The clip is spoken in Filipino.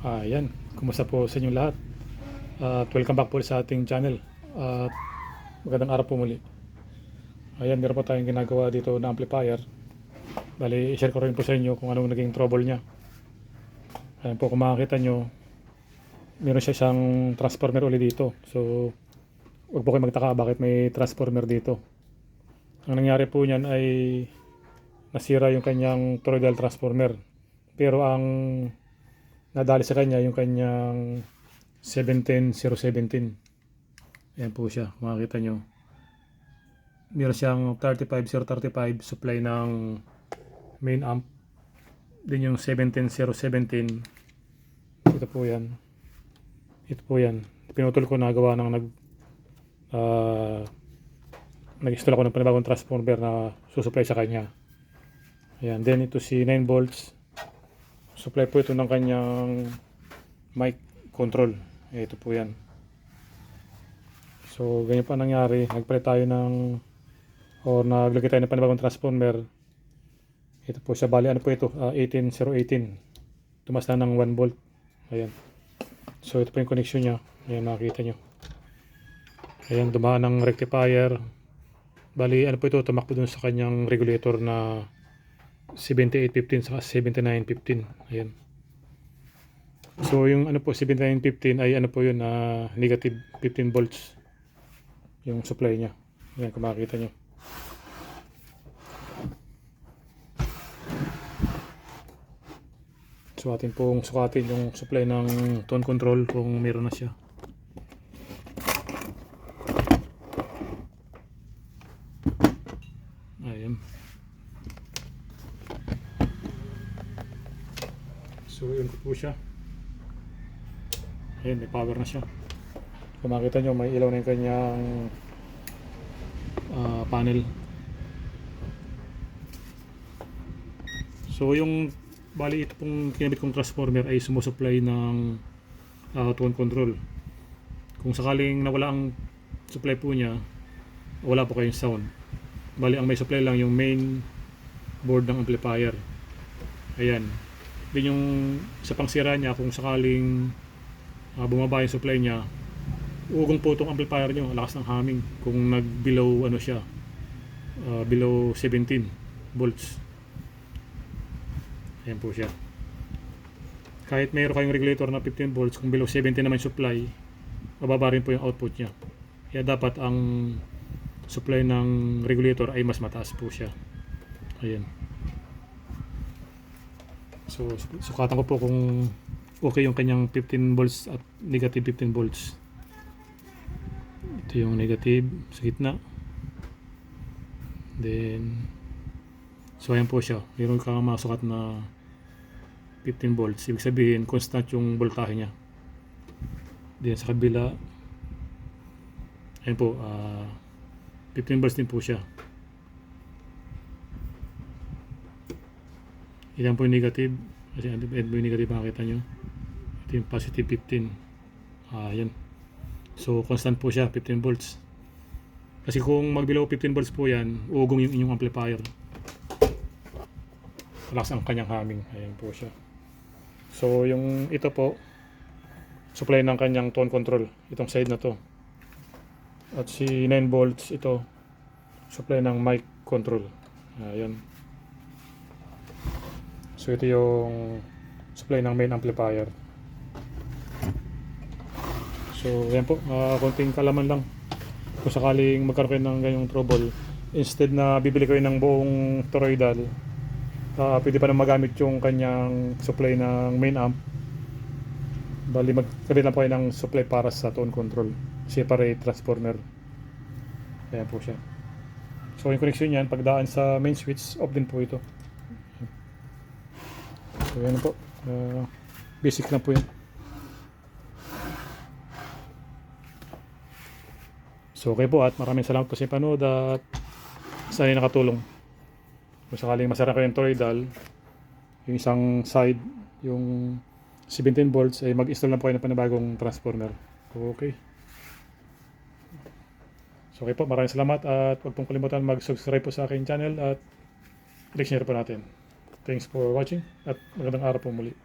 Ayan, kumusta po sa inyong lahat? At welcome back po sa ating channel. At magandang araw po muli. Ayan, meron po tayong ginagawa dito na amplifier. Bali, i-share ko rin po sa inyo kung anong naging trouble niya. Ayan po, kung makakita nyo, meron siya isang transformer ulit dito. So, huwag po kayo magtaka bakit may transformer dito. Ang nangyari po niyan ay nasira yung kanyang toroidal transformer. Pero ang nadali sa kanya yung kanyang 17017. Ayan po siya, makikita nyo. Meron siyang 35035 supply ng main amp. Din yung 17017. Ito po yan. Ito po yan. Pinutol ko na gawa ng nag uh, nag-install ako ng panibagong transformer na susupply sa kanya. Ayan. Then ito si 9 volts supply po ito ng kanyang mic control. Ito po yan. So, ganyan pa nangyari. Nagpalit tayo ng or naglagay tayo ng panibagong transformer. Ito po siya. Bali, ano po ito? Ah, 18018. Tumas na ng 1 volt. Ayan. So, ito po yung connection niya. Ayan, makikita nyo. Ayan, dumaan ng rectifier. Bali, ano po ito? Tumakbo dun sa kanyang regulator na 7815 saka 7915 ayan. So yung ano po 7915 ay ano po yun na negative 15 volts yung supply niya. Ayan kung makikita nyo so atin pong sukatin yung supply ng tone control kung meron na siya ayan So yun po siya. Ayan, may power na siya. Kung makita nyo, may ilaw na yung kanyang ah, panel. So yung bali ito pong kinabit kong transformer ay sumusupply ng uh, tone control. Kung sakaling nawala ang supply po niya, wala po kayong sound. Bali ang may supply lang yung main board ng amplifier. Ayan. Din yung sa pangsira niya kung sakaling uh, bumaba yung supply niya, ugong po itong amplifier nyo, lakas ng humming kung nag below ano siya, uh, below 17 volts. Ayan po siya. Kahit mayroon kayong regulator na 15 volts, kung below 17 naman supply, mababa rin po yung output niya. Kaya dapat ang supply ng regulator ay mas mataas po siya. Ayan. So, sukatan ko po kung okay yung kanyang 15 volts at negative 15 volts. Ito yung negative sa gitna. Then, so ayan po siya. Meron kang masukat na 15 volts. Ibig sabihin, constant yung voltahe niya. Then sa kabila, ayan po, ah 15 volts din po siya. Ilan po yung negative? Kasi ano po yung negative makikita nyo? Ito yung positive 15. Ah, yan. So, constant po siya, 15 volts. Kasi kung mag below 15 volts po yan, ugong yung inyong amplifier. Relax ang kanyang humming. Ayan po siya. So, yung ito po, supply ng kanyang tone control. Itong side na to. At si 9 volts, ito, supply ng mic control. Ayan. So ito yung supply ng main amplifier. So yan po, uh, konting kalaman lang. Kung sakaling magkaroon kayo ng ganyang trouble, instead na bibili kayo ng buong toroidal, uh, pwede pa na magamit yung kanyang supply ng main amp. Bali magkabit lang po kayo ng supply para sa tone control. Separate transformer. Ayan po siya. So yung connection niyan, pagdaan sa main switch, off din po ito. So yan po. Uh, basic na po yun. So okay po at maraming salamat po sa panood at sa inyo nakatulong. Kung sakaling masara kayong toroidal, yung isang side, yung 17 volts, ay mag-install na po kayo ng panibagong transformer. Okay. So okay po, maraming salamat at huwag pong kalimutan mag-subscribe po sa aking channel at like share po natin. Thanks for watching at magandang araw po muli.